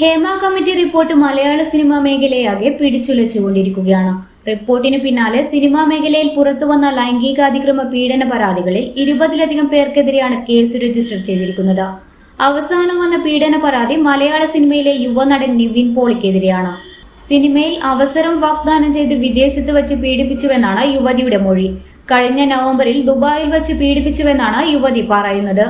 Hema committee report Malayalam cinema മേഖലയാകെ പിടിച്ചുലച്ചുകൊണ്ടിരിക്കുകയാണ്. റിപ്പോർട്ടിന് പിന്നാലെ സിനിമാ മേഖലയിൽ പുറത്തുവന്ന ലൈംഗികാതിക്രമ പീഡന പരാതികളിൽ ഇരുപതിലധികം പേർക്കെതിരെയാണ് കേസ് രജിസ്റ്റർ ചെയ്തിരിക്കുന്നത്. അവസാനം വന്ന പീഡന പരാതി മലയാള സിനിമയിലെ യുവനടൻ നിവിൻ പോളിക്കെതിരെയാണ്. സിനിമയിൽ അവസരം വാഗ്ദാനം ചെയ്ത് വിദേശത്ത് വച്ച് പീഡിപ്പിച്ചുവെന്നാണ് യുവതിയുടെ മൊഴി. കഴിഞ്ഞ നവംബറിൽ ദുബായിൽ വച്ച് പീഡിപ്പിച്ചുവെന്നാണ് യുവതി പറയുന്നത്.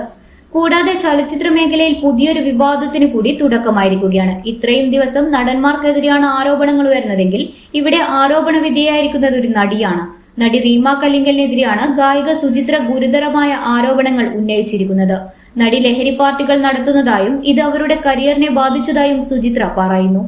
കൂടാതെ ചലച്ചിത്ര മേഖലയിൽ പുതിയൊരു വിവാദത്തിന് കൂടി തുടക്കമായിരിക്കുകയാണ്. ഇത്രയും ദിവസം നടന്മാർക്കെതിരെയാണ് ആരോപണങ്ങൾ വരുന്നതെങ്കിൽ ഇവിടെ ആരോപണ വിധേയായിരിക്കുന്നത് ഒരു നടിയാണ്. നടി റീമ കലിംഗലിനെതിരെയാണ് ഗായിക സുചിത്ര ഗുരുതരമായ ആരോപണങ്ങൾ ഉന്നയിച്ചിരിക്കുന്നത്. നടി ലഹരി പാർട്ടികൾ നടത്തുന്നതായും ഇത് അവരുടെ കരിയറിനെ ബാധിച്ചതായും സുചിത്ര പറയുന്നു.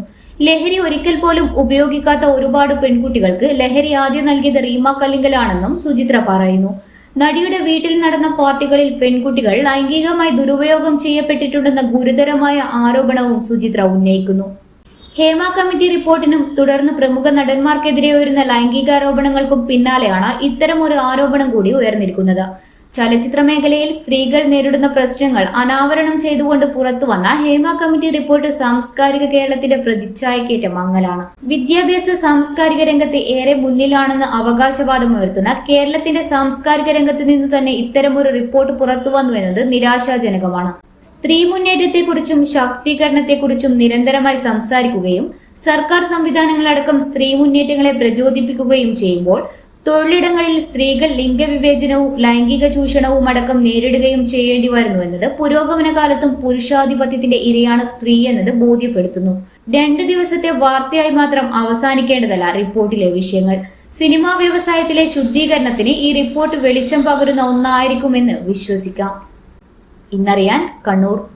ലഹരി ഒരിക്കൽ പോലും ഉപയോഗിക്കാത്ത ഒരുപാട് പെൺകുട്ടികൾക്ക് ലഹരി ആദ്യം നൽകിയത് റീമ കലിംഗലാണെന്നും സുചിത്ര പറയുന്നു. നടിയുടെ വീട്ടിൽ നടന്ന പാർട്ടികളിൽ പെൺകുട്ടികൾ ലൈംഗികമായി ദുരുപയോഗം ചെയ്യപ്പെട്ടിട്ടുണ്ടെന്ന ഗുരുതരമായ ആരോപണവും സുചിത്ര ഉന്നയിക്കുന്നു. ഹേമ കമ്മിറ്റി റിപ്പോർട്ടിനും തുടർന്ന് പ്രമുഖ നടന്മാർക്കെതിരെ ഉയരുന്ന ലൈംഗികാരോപണങ്ങൾക്കും പിന്നാലെയാണ് ഇത്തരം ഒരു ആരോപണം കൂടി ഉയർന്നിരിക്കുന്നത്. ചലച്ചിത്ര മേഖലയിൽ സ്ത്രീകൾ നേരിടുന്ന പ്രശ്നങ്ങൾ അനാവരണം ചെയ്തുകൊണ്ട് പുറത്തുവന്ന ഹേമ കമ്മിറ്റി റിപ്പോർട്ട് സാംസ്കാരിക കേരളത്തിന്റെ പ്രതിച്ഛായക്കേറ്റ മങ്ങലാണ് വിദ്യാഭ്യാസ സാംസ്കാരിക രംഗത്ത് ഏറെ മുന്നിലാണെന്ന് അവകാശവാദം ഉയർത്തുന്ന കേരളത്തിന്റെ സാംസ്കാരിക രംഗത്ത് നിന്ന് തന്നെ ഇത്തരമൊരു റിപ്പോർട്ട് പുറത്തുവന്നു എന്നത് നിരാശാജനകമാണ്. സ്ത്രീ മുന്നേറ്റത്തെക്കുറിച്ചും ശാക്തീകരണത്തെക്കുറിച്ചും നിരന്തരമായി സംസാരിക്കുകയും സർക്കാർ സംവിധാനങ്ങളടക്കം സ്ത്രീ മുന്നേറ്റങ്ങളെ പ്രചോദിപ്പിക്കുകയും ചെയ്യുമ്പോൾ തൊഴിലിടങ്ങളിൽ സ്ത്രീകൾ ലിംഗവിവേചനവും ലൈംഗിക ചൂഷണവും അടക്കം നേരിടുകയും ചെയ്യേണ്ടി വരുന്നു എന്നത് പുരോഗമന കാലത്തും പുരുഷാധിപത്യത്തിന്റെ ഇരയാണ് സ്ത്രീ എന്നത് ബോധ്യപ്പെടുത്തുന്നു. രണ്ട് ദിവസത്തെ വാർത്തയായി മാത്രം അവസാനിക്കേണ്ടതല്ല റിപ്പോർട്ടിലെ വിഷയങ്ങൾ. സിനിമാ വ്യവസായത്തിലെ ശുദ്ധീകരണത്തിന് ഈ റിപ്പോർട്ട് വെളിച്ചം പകരുന്ന ഒന്നായിരിക്കുമെന്ന് വിശ്വസിക്കാം. ഇന്നറിയാൻ Kannur.